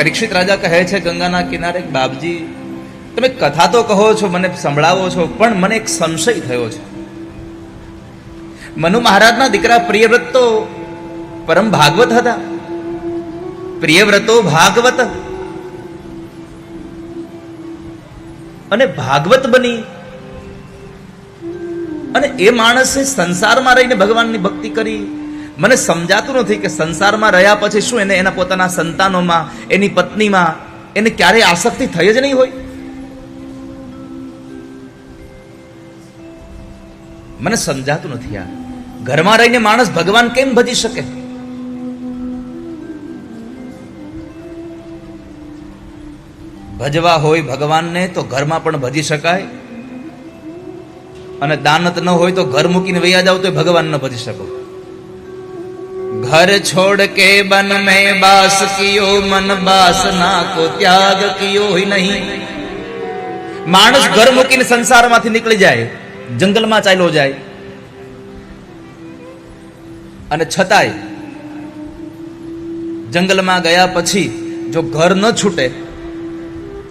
પરીક્ષિત રાજા કહે છે ગંગાના કિનારે બાપજી, તમે કથા તો કહો છો, મને સંભળાવો છો, પણ મને એક સંશય થયો છે. મનુ મહારાજના દીકરા પ્રિયવ્રત તો પરમ ભાગવત હતા. પ્રિયવ્રતો ભાગવત. અને ભાગવત બની. અને એ માણસે સંસારમાં રહીને ભગવાનની ભક્તિ કરી. મને સમજાતું નથી કે સંસારમાં રહ્યા પછી શું એને એના પોતાના સંતાનોમાં, એની પત્નીમાં, એને ક્યારેય આસક્તિ થઈ જ નહીં હોય? મને સમજાતું નથી આ. ઘરમાં રહીને માણસ ભગવાન કેમ ભજી શકે? ભજવા હોય ભગવાનને તો ઘરમાં પણ ભજી શકાય. અને દાનત ન હોય તો ઘર મૂકીને વૈયા જાવ તો ભગવાન ન ભજી શકો. घर छोड़ के बन में बास कियो मन बासना को त्याग कियो ही नहीं માણસ ઘર મૂકીને સંસારમાંથી નીકળી જાય જંગલમાં ચાલ્યો જાય અને છતાંય જંગલમાં ગયા પછી જો ઘર ન છૂટે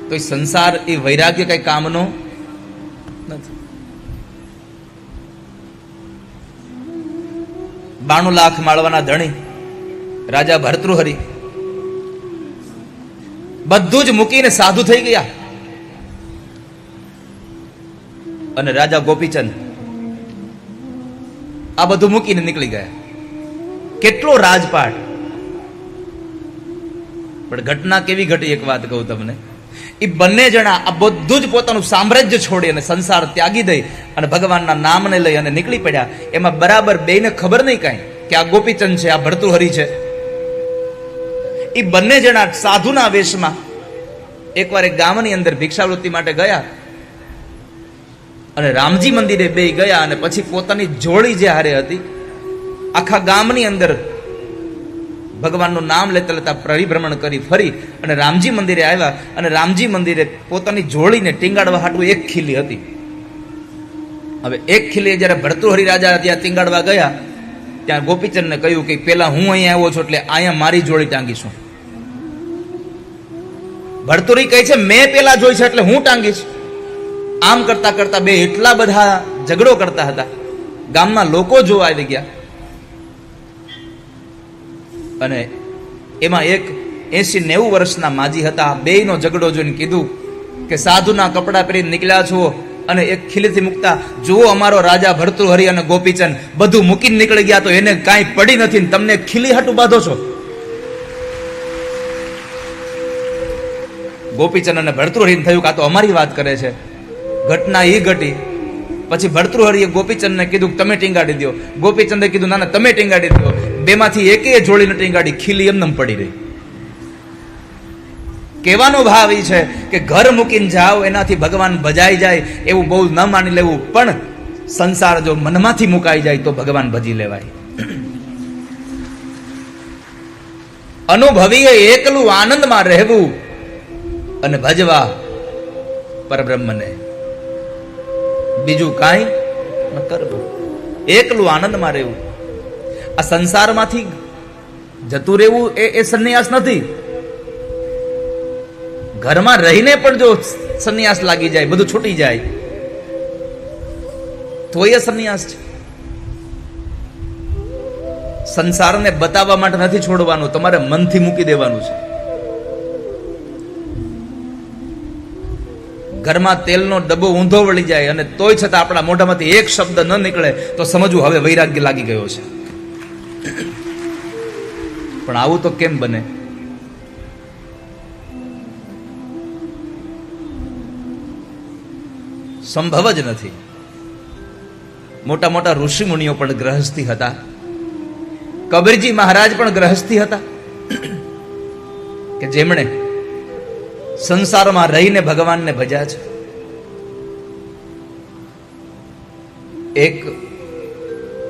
તો એ સંસાર એ વૈરાગ્ય કઈ કામનો બાણું લાખ માળવાના ધણી, રાજા ભરતૃહરિ, બધું જ મૂકીને સાધુ થઈ ગયા. અને રાજા ગોપીચંદ આ બધું મૂકીને નીકળી ગયા. કેટલો રાજપાટ. પણ ઘટના કેવી ઘટી, એક વાત કહું તમને? એ બંને જણા આ બધું જ પોતાનું સામ્રાજ્ય છોડી અને સંસાર ત્યાગી દઈ અને ભગવાનના નામને લઈ અને નીકળી પડ્યા. એમાં બરાબર બેને ખબર નહીં કાંઈ કે આ ગોપીચંદ છે, આ ભરતુહરી છે. એ બંને જણા સાધુના વેશમાં એકવાર એક ગામની અંદર ભિક્ષાવૃત્તિ માટે ગયા અને રામજી મંદિરે બે ગયા અને પછી પોતાની જોડી જે હારે હતી, આખા ગામની અંદર ભગવાનનું નામ લેતા લેતા પરિભ્રમણ કરી ફરી અને રામજી મંદિરે આવ્યા અને રામજી મંદિરે પોતાની જોડીને ટીંગાડવા હાટું એક ખીલી હતી. હવે એક ખીલી જ્યારે ભરતૃહરી રાજા ત્યાં ટીંગાડવા ગયા, ત્યાં ગોપીચંદને કહ્યું કે પેલા હું અહીંયા આવ્યો છું એટલે અહીંયા મારી જોડી ટાંગીશું. ભરતુરી કહે છે, મેં પેલા જોઈ છે એટલે હું ટાંગીશ. આમ કરતા કરતા બે એટલા બધા ઝઘડો કરતા હતા. ગામના લોકો જોવા આવી ગયા. અને એમાં એક એસી નેવું વર્ષના માજી હતા. બેયનો ઝઘડો જોઈને કીધું કે, સાધુના કપડાં પહેરીને નીકળ્યા છો અને એક ખીલીથી મૂકતા. જુઓ અમારો રાજા ભરતૃહરિ અને ગોપીચંદ બધું મૂકીને નીકળી ગયા તો એને કાંઈ પડી નથી તમને ખીલી હાટું બાંધો છો. ગોપીચંદ અને ભરતૃહરિને થયું કે આ તો અમારી વાત કરે છે. ઘટના એ ઘટી. પછી ભરતૃહરિએ ગોપીચંદને કીધું તમે ટીંગાડી દો ગોપીચંદે કીધું, ના ના, તમે ટીંગાડી દો બેમાંથી એકે જોડીને ટીંગાડી, ખીલી એમને પડી રહી. કહેવાનો ભાવ એ છે કે ઘર મૂકીને જાઓ, એનાથી ભગવાન ભજાઈ જાય, એવું બહુ ન માની લેવું, પણ સંસાર જો મનમાંથી મુકાઈ જાય તો ભગવાન ભજી લેવાય. અનુભવીએ એકલું આનંદમાં રહેવું અને ભજવા પરબ્રહ્મને. બીજું કાંઈ ન કરવું. એકલું આનંદમાં રહેવું. આ સંસારમાંથી જતું રહેવું એ એ સંન્યાસ નથી. ઘરમાં રહીને પણ જો સંન્યાસ લાગી જાય, બધું છૂટી જાય, તો એ સંન્યાસ છે. સંસારને બતાવવા માટે નથી છોડવાનું, તમારે મનથી મૂકી દેવાનું છે. ઘરમાં તેલનો ડબ્બો ઊંધો વળી જાય અને તોય છતાં આપણા મોઢામાંથી એક શબ્દ ન નીકળે, તો સમજવું હવે વૈરાગ્ય લાગી ગયો છે. પણ આવું તો કેમ બને? સંભવ જ નથી. મોટા મોટા ઋષિ મુનિઓ પણ ગ્રહસ્થી હતા. કબીરજી મહારાજ પણ ગ્રહસ્થી હતા. કે જેમણે સંસારમાં રહીને ભગવાનને ભજ્યા છે. એક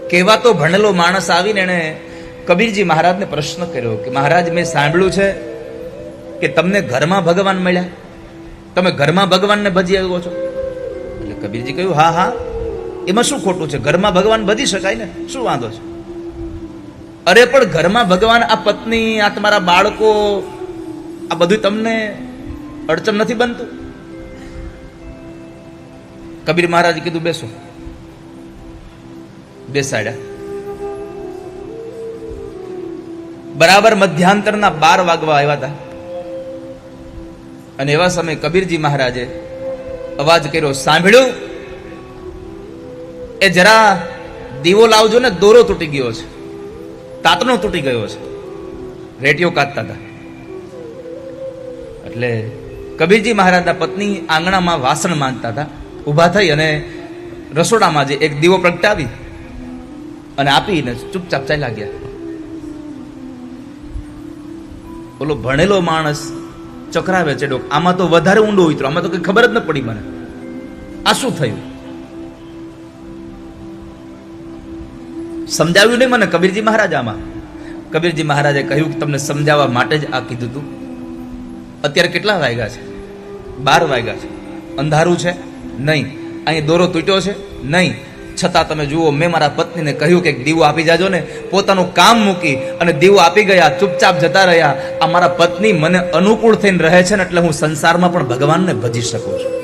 કહેવાતો ભણેલો માણસ આવીને એણે કબીરજી મહારાજને પ્રશ્ન કર્યો કે મહારાજ, મેં સાંભળ્યું છે કે તમને ઘરમાં ભગવાન મળ્યા? તમે ઘરમાં ભગવાનને ભજી આવ્યો છો? એટલે કબીરજી કહ્યું, હા હા, એમાં શું ખોટું છે? ઘરમાં ભગવાન ભજી શકાય ને? શું વાંધો છે? અરે, પણ ઘરમાં ભગવાન, આ પત્ની, આ તમારા બાળકો, આ બધું તમને અડચણ નથી બનતું? કબીર મહારાજ કીધું, બેસો. બેસાડ્યા. બરાબર મધ્યાંતરના બાર વાગવા આવ્યા હતા. અને એવા સમયે કબીરજી મહારાજે અવાજ કર્યો, સાંભળ્યું? એ જરા દીવો લાવજો ને, દોરો તૂટી ગયો છે. તાતણો તૂટી ગયો છે. રેડિયો કાતતા હતા. એટલે કબીરજી મહારાજના પત્ની આંગણામાં વાસણ માંગતા હતા, ઊભા થઈ અને રસોડામાં જે એક દીવો પ્રગટાવી અને આપીને ચૂપચાપ ચાલ્યા ગયા. ઓલો ભણેલો માણસ ચકરાવે છે ડોક. આમાં તો વધારે ઊંડો ઉતરો. આમાં તો કઈ ખબર જ ન પડી મને. આ શું થયું? સમજાવ્યું નહીં મને કબીરજી મહારાજ આમાં? કબીરજી મહારાજે કહ્યું કે તમને સમજાવવા માટે જ આ કીધું તું. અત્યારે કેટલા વાગ્યા છે? બાર વાગ્યા છે. અંધારું છે? નહીં. અહીં દોરો તૂટ્યો છે? નહીં. છતાં તમે જુઓ, મેં મારા પત્નીને કહ્યું કે દીવો આપી જાજો ને. પોતાનું કામ મૂકી અને દીવો આપી ગયા, ચૂપચાપ જતા રહ્યા. આ મારા પત્ની મને અનુકૂળ થઈને રહે છે ને એટલે હું સંસારમાં પણ ભગવાનને ભજી શકું છું.